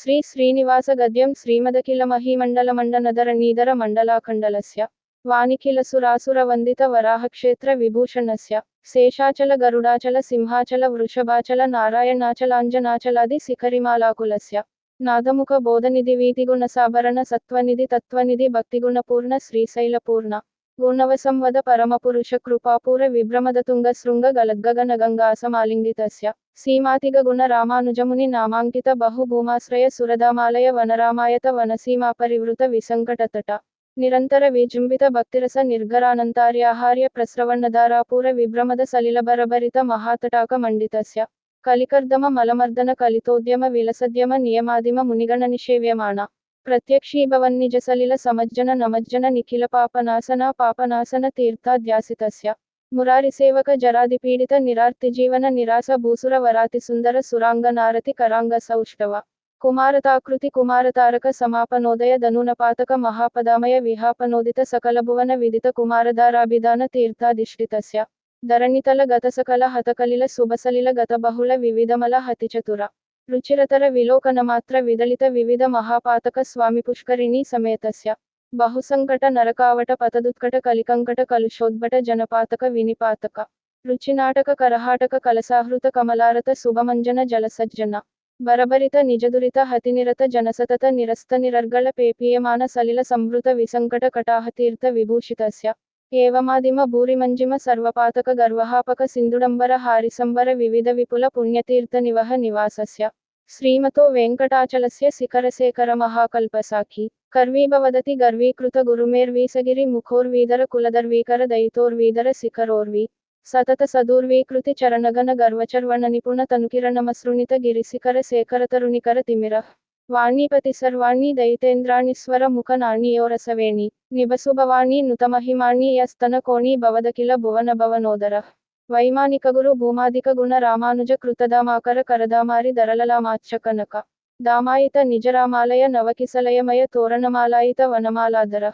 శ్రీ శ్రీనివాస గద్యం శ్రీమదఖిల మహీమండల మండనదర నీదర మండలాఖండలస్య వానిఖిల సురాసుర వందిత వరాహక్షేత్ర విభూషణస్య శేషాచల గరుడాచల సింహాచల వృషభాచల నారాయణాచలాంజనాచలాది శిఖరిమాలాకులస్య నాదముఖ బోధనిధి వీతిగుణ సాభరణ సత్వనిధి తత్వనిధి భక్తిగుణపూర్ణ గుణవసంవద పరమపురుష కృపాపూర విభ్రమదతుంగ శృంగ గలద్గగన గంగాసమాలింగితస్య సీమాతిగ గుణ రామానుజముని నామాంకిత బహుభూమాశ్రయ సురదామాలయ వనరామాయత వనసీమాపరివృత విసంకటతట. నిరంతర విజృంభిత భక్తిరస నిర్ఘరానంతార్యాహార్య ప్రస్రవణధారాపూర విభ్రమద సలిలబరభరిత మహాతటాక మండితస్య. కలికర్దమ మలమర్దన కలితోద్యమ విలసద్యమ నియమాదిమ మునిగణ నిషేవ్యమాణ ప్రత్యక్షీభవన్నిజ సలిల సమజ్జన నమజ్జన నిఖిల పాపనాశన పాపనాశన తీర్థాధ్యాసితస్య మురారి సేవక జరాదిపీడిత నిరార్తి జీవన నిరాస భూసుర వరాతి సుందర సురాంగ నారతి కరాంగ సౌష్ఠవ. కుమారతాకృతి కుమారతారక సమాపనోదయ ధనునపాతక మహాపదామయ విహాపనోదిత సకల భువన విదిత కుమారధారాభిధాన తీర్థాధిష్ఠితస్య ధరణితల గత సకల హతకలిల శుభసలిల గత బహుళ వివిధమల హతిచతుర. రుచిరతర విలోకన మాత్ర విదళిత వివిధ మహాపాతక స్వామి పుష్కరిణీ సమేతస్య. బహుసంకట నరకావట పతదుత్కట కలికంకట కలుషోద్భట జనపాతక వినిపాతక. రుచినాటక కరహాటక కలసాహృత కమలారత శుభమంజన జలసజ్జన. బరబరిత నిజదురిత హతినిరత జనసతత నిరస్త నిరర్గళ పేపీయమాన సలిల సంవృత విసంకట కటాహతీర్థ విభూషితస్య. ఏవమాదిమ భూరిమంజిమ సర్వపాతక గర్వహాపక సింధుడంబర హారిసంబర వివిధ విపుల పుణ్యతీర్థ నివహ నివాసస్య శ్రీమతో వెంకటాచలస్య శిఖరశేఖర మహాకల్పసాఖి కర్వీభవదతి గర్వీకృత గురుమేర్వీసగిరి ముఖోర్వీదర కులదర్వీకర దయితోర్వీదర శిఖరోర్వి సతత సదూర్వీకృతి చరణగణ గర్వచర్వణ నిపుణ తనుకిరణమసృణిత గిరిశిఖర శేఖరతరుణికర తిమిర వాణీపతి సర్వాణి దయితేంద్రాణీశ్వర ముఖ నాణ్యోరసవేణి నిబసుభవాణి నుతమహిమాణి యస్తన కోణి భవదకిల భువన భవనోదర. వైమానిక గురు భూమాదిక గుణ రామానుజ కృతదామాకర కరదామారి ధరలలామాచ్చ కనక దామాయిత నిజరామాలయ నవకిసలయమయ తోరణమాలాయిత వనమాలాధర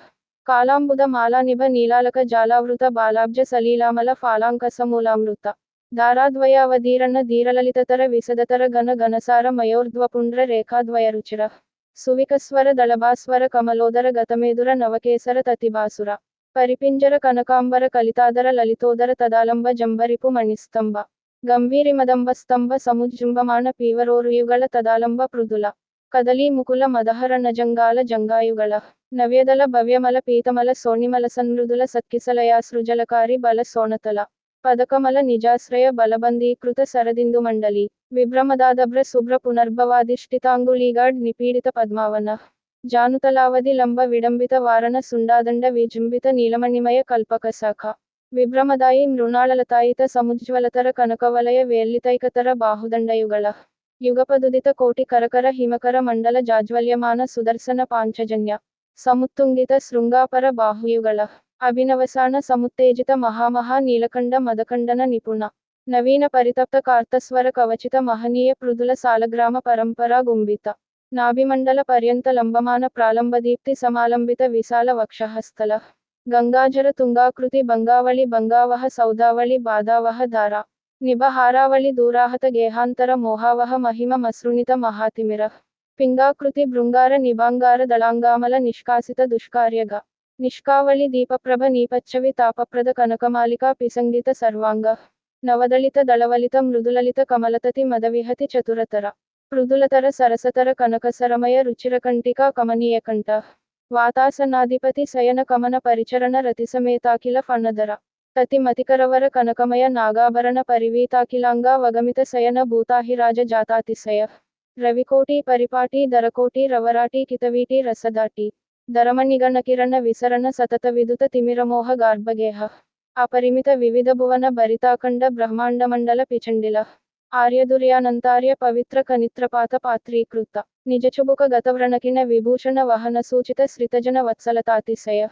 కాలాంబుద మాలానిభ నీలాలక జాలావృత బాలాబ్జ సలీలామల ఫాలాంకసమూలామృత ಧಾರಾದ್ವಯಾವಧೀರಣ ಧೀರಲಲಿತತರ ವಿಸದತರ ಘನ ಘನಸಾರ ಮಯೋರ್ಧ್ವಪುಂಡ್ರ ರೇಖಾದ್ವಯರುಚಿರ ಸುವಿಕಸ್ವರ ದಳಭಾಸ್ವರ ಕಮಲೋದರ ಗತಮೇದುರ ನವಕೇಸರ ತತಿಭಾಸುರ ಪರಿಪಿಂಜರ ಕನಕಾಂಬರ ಕಲಿತಾದರ ಲಲಿತೋದರ ತದಾಲಂಬ ಜಂಬರಿಪು ಮಣಿಸ್ತಂಭ ಗಂಭೀರಿ ಮದಂಬಸ್ತಂಭ ಸಮುಜ್ಜುಂಬಮಾನ ಪೀವರೋರುಯುಗಳ ತದಾಲಂಬ ಪೃದುಲ ಕದಲಿ ಮುಕುಲ ಮದಹರ ನಜಂಗಾಲ ಜಂಗಾಯುಗಳ ನವ್ಯದಲ ಭವ್ಯಮಲ ಪೀತಮಲ ಸೋಣಿಮಲ ಸನ್ಮೃದುಲ ಸತ್ಕಿಸಲಯಾಸೃಜಲಕಾರಿ ಬಲ ಸೋಣತಲ ಪದಕಮಲ ನಿಜಾಶ್ರಯ ಬಲಬಂಧೀಕೃತ ಸರದಿಂದು ಮಂಡಲಿ. ವಿಭ್ರಮದಾದಭ್ರ ಸುಭ್ರ ಪುನರ್ಭವಾಧಿಷ್ಠಿತಾಂಗುಳಿಗಾಡ್ ನಿಪೀಡಿತ ಪದ್ಮಾವನ. ಜಾನುತಲಾವಧಿ ಲಂಬ ವಿಡಂಬಿತ ವಾರನ ಸುಂಡಾದಂಡ ವಿಜೃಂಭಿತ ನೀಲಮಣಿಮಯ ಕಲ್ಪಕಸಾಖ ವಿಭ್ರಮದಾಯಿ ಮೃಣಾಳಲತಾಯಿತ ಸಮುಜ್ವಲತರ ಕನಕವಲಯ ವೇಲ್ಲಿತೈಕತರ ಬಾಹುದಂಡಯುಗಳ. ಯುಗಪದುದಿತ ಕೋಟಿ ಕರಕರ ಹಿಮಕರ ಮಂಡಲ ಜಾಜ್ವಲ್ಯಮಾನ ಸುದರ್ಶನ ಪಾಂಚಜನ್ಯ. ಸಮುತ್ತುಂಗಿತ ಶೃಂಗಾಪರ ಬಾಹುಯುಗಳ. ಅಭಿನವಸಾನ ಸಮುತ್ತೇಜಿತ ಮಹಾಮಹಾ ನೀಲಕಂಡ ಮದಕಂಡನ ನಿಪುಣ ನವೀನ ಪರಿತಪ್ತ ಕಾರ್ತಸ್ವರ ಕವಚಿತ ಮಹನೀಯ ಪೃದುಲ ಸಾಲಗ್ರಾಮ ಪರಂಪರಾ ಗುಂಬಿತ ನಾಭಿಮಂಡಲ ಪರ್ಯಂತ ಲಂಬಮಾನ ಪ್ರಾಲಂಬದೀಪ್ತಿ ಸಮಾಲಂಬಿತ ವಿಶಾಲ ವಕ್ಷಹಸ್ಥಲ ಗಂಗಾಜರ ತುಂಗಾಕೃತಿ ಬಂಗಾವಳಿ ಬಂಗಾವಹ ಸೌದಾವಳಿ ಬಾದಾವಹ ಧಾರ ನಿಭ ಹಾರಾವಳಿ ದೂರಾಹತ ಗೇಹಾಂತರ ಮೋಹಾವಹ ಮಹಿಮ ಮಸೃಣಿತ ಮಹಾತಿಮಿರ ಪಿಂಗಾಕೃತಿ ಭೃಂಗಾರ ನಿಭಾಂಗಾರ ದಳಾಂಗಾಮಲ ನಿಷ್ಕಾಸಿತ ದುಷ್ಕಾರ್ಯಗ నిష్కావళి దీపప్రభ నీపచ్చవి తాపప్రద కనకమాలిక పిసంగిత సర్వాంగ నవదళిత దళవలిత మృదులలిత కమలతతి మదవిహతి చతురతర మృదులతర సరసతర కనకసరమయ రుచిరకంటికా కమనీయకంఠ వాతాసనాధిపతి శయన కమన పరిచరణ రతిసమేతాకిల ఫణదర తతి మతికరవర కనకమయ నాగాభరణ పరివీతాఖిలాంగ వగమిత శయన భూతాహిరాజ జాతాతిశయ రవికోటి పరిపాటి దరకోటి రవరాటి కితవీటి రసదాటి ರಸದಾಟಿ ದರಮಣಿಗಣ ಕಿರಣ ವಿಸರಣ ಸತತ ವಿದುತ ತಿಮಿರಮೋಹ ಗಾರ್ಭಗೇಹ. ಅಪರಿಮಿತ ವಿವಿಧ ಭುವನ ಭರಿತಾಖಂಡ ಬ್ರಹ್ಮಾಂಡ ಮಂಡಲ ಪಿಚಂಡಿಲ. ಆರ್ಯದುರ್ಯಾನಂತಾರ್ಯ ಪವಿತ್ರ ಕನಿತ್ರಪಾತ ಪಾತ್ರೀಕೃತ. ನಿಜಚುಬುಕ ಗತವ್ರಣಕಿನ ವಿಭೂಷಣ ವಹನ ಸೂಚಿತ ಶ್ರಿತಜನ ವತ್ಸಲತಾತಿಶಯ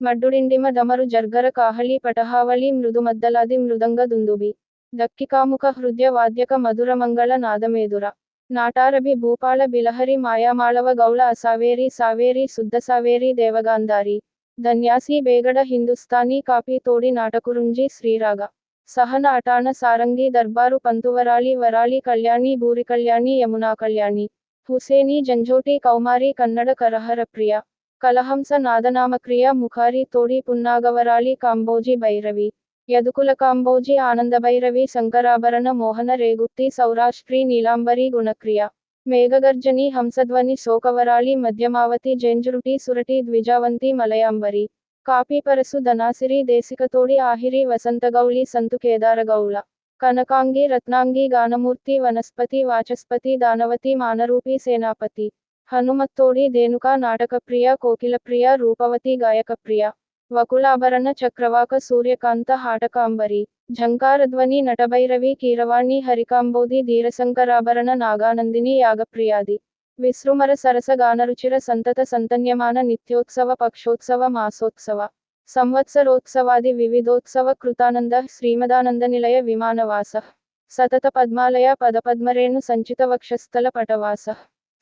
ಮಡ್ಡುಡಿಂಡಿಮ ದಮರು ಜರ್ಗರ ಕಾಹಳಿ ಪಟಹಾವಳಿ ಮೃದು ಮದ್ದಲಾದಿ ಮೃದಂಗ ದುಂದುಬಿ. ದಕ್ಕಿಕಾಮುಖ ಹೃದಯ ವಾದ್ಯಕ ಮಧುರ ಮಂಗಳ ನಾದಮೇದುರ ನಾಟಾರಬಿ ಭೂಪಾಳ ಬಿಲಹರಿ ಮಾಯಾಮಾಳವ ಗೌಳ ಅಸಾವೇರಿ ಸಾವೇರಿ ಸುದ್ದ ಸಾವೇರಿ ದೇವಗಾಂಧಾರಿ ಧನ್ಯಾಸಿ ಬೇಗಡ ಹಿಂದೂಸ್ತಾನಿ ಕಾಪಿ ತೋಡಿ ನಾಟಕುರುಂಜಿ ಶ್ರೀರಾಗ ಸಹನ ಅಟಾಣ ಸಾರಂಗಿ ದರ್ಬಾರು ಪಂತುವರಾಳಿ ವರಾಳಿ ಕಲ್ಯಾಣಿ ಭೂರಿ ಕಲ್ಯಾಣಿ ಯಮುನಾ ಕಲ್ಯಾಣಿ ಹುಸೇನಿ ಜಂಜೋಟಿ ಕೌಮಾರಿ ಕನ್ನಡ ಕರಹರ ಪ್ರಿಯ ಕಲಹಂಸ ನಾದನಾಮಕ್ರಿಯ ಮುಖಾರಿ ತೋಡಿ ಪುನ್ನಾಗವರಾಳಿ ಕಾಂಬೋಜಿ ಭೈರವಿ యదుకులకాంబోజಿ ఆనందభైరవి శంకరాభరణ మోహన రేగుత్తి సౌరాష్ట్రి నీలాంబరి గుణక్రియ. మేఘగర్జని హంసధ్వని శోకవరాళి మధ్యమావతి జంజురుటి సురటి ద్విజావంతి మలయాంబరి. కాపీపరసు ధనాసిరి దేశికతోడి ఆహిరి వసంతగౌళి సంతు కేదారగౌళ కనకాంగి రత్నాంగి గానమూర్తి వనస్పతి వాచస్పతి దానవతి మానరూపి సేనాపతి. హనుమత్తోడి దేనుక నాటకప్రియ కోకిలప్రియ రూపవతి గాయకప్రియ. ವಕುಲಾಭರಣ ಚಕ್ರವಾಕ ಸೂರ್ಯಕಾಂತ ಹಾಟಕಾಂಬರಿ ಝಂಕಾರಧ್ವನಿ ನಟಭೈರವಿ ಕೀರವಾಣಿ ಹರಿಕಾಂಬೋದಿ ಧೀರಸಂಕರಾಭರಣ ನಾಗಾನಂದಿನಿ ಯಾಗಪ್ರಿಯಾದಿ ವಿಸೃಮರ ಸರಸ ಗಾನರುಚಿರ ಸಂತತ ಸಂತನ್ಯಮಾನ ನಿತ್ಯೋತ್ಸವ ಪಕ್ಷೋತ್ಸವ ಮಾಸೋತ್ಸವ ಸಂವತ್ಸರೋತ್ಸವಾದಿ ವಿವಿಧೋತ್ಸವ ಕೃತಾನಂದ ಶ್ರೀಮದಾನಂದ ನಿಲಯ ವಿಮಾನವಾಸ ಸತತ ಪದ್ಮಾಲಯ ಪದಪದ್ಮರೇಣು ಸಂಚಿತ ವಕ್ಷಸ್ಥಲ ಪಟವಾಸ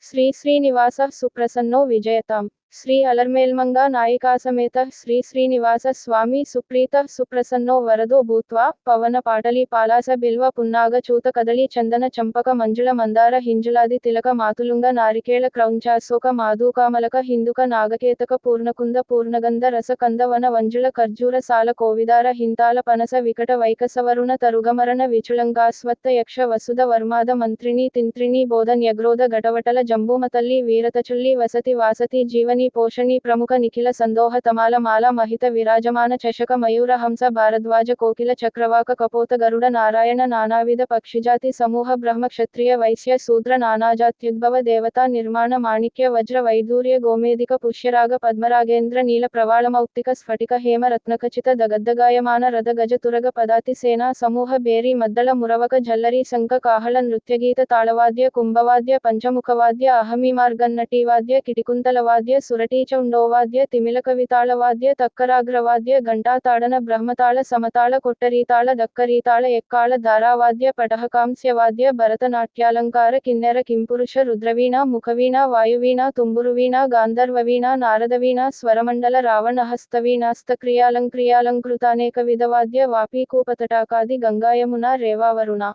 ಶ್ರೀ ಶ್ರೀನಿವಾಸ ಸುಪ್ರಸನ್ನೋ ವಿಜಯತಾಂ శ్రీ అలర్మేల్మంగా నాయికాసమేత శ్రీ శ్రీనివాస స్వామి సుప్రీత సుప్రసన్నో వరదో భూత్వా పవన పాటలి పాలాస బిల్వ పున్నాగ చూత కదలి చందన చంపక మంజుల మందార హింజులాది తిలక మాతులుంగ నారికేళ క్రౌంచాశోక మాధూకామలక హిందుక నాగకేతక పూర్ణకుంద పూర్ణగంధ రస కందవన వంజుల ఖర్జూర సాల కోవిదార హింతాల పనస వికట వైకసవరుణ తరుగమరణ విచులంగాస్వత్త యక్ష వసుధ వర్మాద మంత్రిణి తింత్రిణి బోధన్యగ్రోధ ఘటవటల జంబూమతల్లి వీరతచుల్లి వసతి వాసతి జీవని ವಾಸತಿ ಜೀವನಿ ಪೋಷಣಿ ಪ್ರಮುಖ ನಿಖಿಲ ಸಂದೋಹ ತಮಾಲ ಮಾಲ ಮಹಿತ ವಿರಾಜಮಾನ ಚಷಕ ಮಯೂರ ಹಂಸ ಭಾರದ್ವಾಜ ಕೋಕಿಲ ಚಕ್ರವಾಕ ಕಪೋತ ಗರುಡ ನಾರಾಯಣ ನಾನಾವಿಧ ಪಕ್ಷಿಜಾತಿ ಸಮೂಹ ಬ್ರಹ್ಮ ಕ್ಷತ್ರಿಯ ವೈಶ್ಯ ಶೂದ್ರ ನಾನಾಜಾತ್ಯುದ್ಭವ ದೇವತಾ ನಿರ್ಮಾಣ ಮಾಣಿಕ್ಯ ವಜ್ರ ವೈದೂರ್ಯ ಗೋಮೇದಿಕ ಪುಷ್ಯರಾಗ ಪದ್ಮರಾಗೇಂದ್ರ ನೀಲ ಪ್ರವಾಳಮೌಕ್ತಿಕ ಸ್ಫಟಿಕ ಹೇಮ ರತ್ನಖಚಿತ ದಗದ್ದಗಾಯಮಾನ ರಥ ಗಜ ತುರಗ ಪದಾತಿ ಸೇನಾ ಸಮೂಹ ಬೇರಿ ಮದ್ದಳ ಮುರವಕ ಝಲ್ಲರಿ ಶಂಖ ಕಾಹಳ ನೃತ್ಯಗೀತ ತಾಳವಾದ್ಯ ಕುಂಭವಾದ್ಯ ಪಂಚಮುಖವಾದ್ಯ ಅಹಮಿಮಾರ್ಗನ್ನಟಿವಾದ್ಯ ಕಿಟಿಕುಂತಲವಾದ್ಯ ಸುರಟೀಚೌಂಡೋವಾದ್ಯ ತಿಮಿಲಕವಿತಾಳವಾದ್ಯ ತಕ್ಕರಾಗ್ರವಾದ್ಯ ಘಂಟಾತಾಡನ ಬ್ರಹ್ಮತಾಳ ಸಮತಾಳ ಕೊಟ್ಟರೀತಾಳ ದಕ್ಕರೀತಾಳ ಎಕ್ಕಾಳ ಧಾರಾವಾದ್ಯ ಪಟಹಕಾಂಸ್ಯವಾದ್ಯ ಭರತನಾಟ್ಯಾಲಂಕಾರ ಕಿನ್ನೆರ ಕಿಂಪುರುಷ ರುದ್ರವೀಣಾ ಮುಖವೀಣಾ ವಾಯುವೀಣಾ ತುಂಬುರುವೀಣಾ ಗಾಂಧರ್ವವೀಣಾ ನಾರದವೀಣಾ ಸ್ವರಮಂಡಲ ರಾವಣಹಸ್ತವೀಣಾಸ್ತಕ್ರಿಯಾಲಂಕ್ರಿಯಾಲಂಕೃತಾನೇಕ ವಿಧವಾದ್ಯ ವಾಪೀಕೂಪತಟಾಕಾದಿ ಗಂಗಾಯಮುನಾ ರೇವಾವರುಣಾ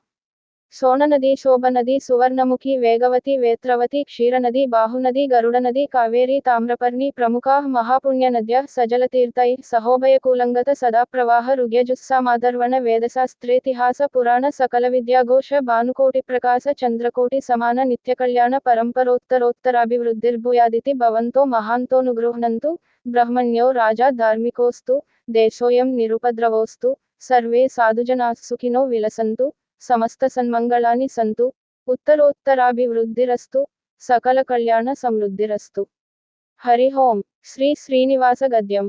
ಸೋಣನದಿ ಶೋಭನದಿ ಸುವರ್ಣಮುಖಿ ವೇಗವತಿ ವೇತ್ರವತಿ ಕ್ಷೀರನದಿ ಬಾಹುನದಿ ಗರುಡನದಿ ಕಾವೇರಿ ತಾಮ್ರಪರ್ಣಿ ಪ್ರಮುಖಾ ಮಹಾಪುಣ್ಯನದ್ಯ ಸಜಲತೀರ್ಥೈ ಸಹೋಭಯಕೂಲಂಗತ ಸದಾ ಪ್ರವಾಹ ರುಗ್ಯಜುಸ್ಸಾಮಾಧರ್ವಣ ವೇದಶಾಸ್ತ್ರೇತಿಹಾಸ ಪುರಾಣ ಸಕಲ ವಿದ್ಯಾಘೋಷ ಭಾನುಕೋಟಿ ಪ್ರಕಾಶ ಚಂದ್ರಕೋಟಿ ಸಮಾನ ನಿತ್ಯಕಲ್ಯಾಣ ಪರಂಪರೋತ್ತರೋತ್ತರಾಭಿವೃದ್ಧಿರ್ಭೂಯಾದಿತಿ ಭವಂತೋ ಮಹಾಂತೋನುಗೃಹ್ಣಂತು ಬ್ರಹ್ಮಣ್ಯೋ ರಾಜ ಧಾರ್ಮಿಕೋಸ್ತು ದೇಶೋಯಂ ನಿರುಪದ್ರವೋಸ್ತು ಸರ್ವೇ ಸಾಧುಜನಾಃ ಸುಖಿನೋ ವಿಲಸಂತು సమస్త సన్మంగళాని సంతు. ఉత్తరోత్తరాభివృద్ధిరస్తు. సకల కళ్యాణ సమృద్ధిరస్తు. హరిహోం శ్రీ శ్రీనివాస గద్యం.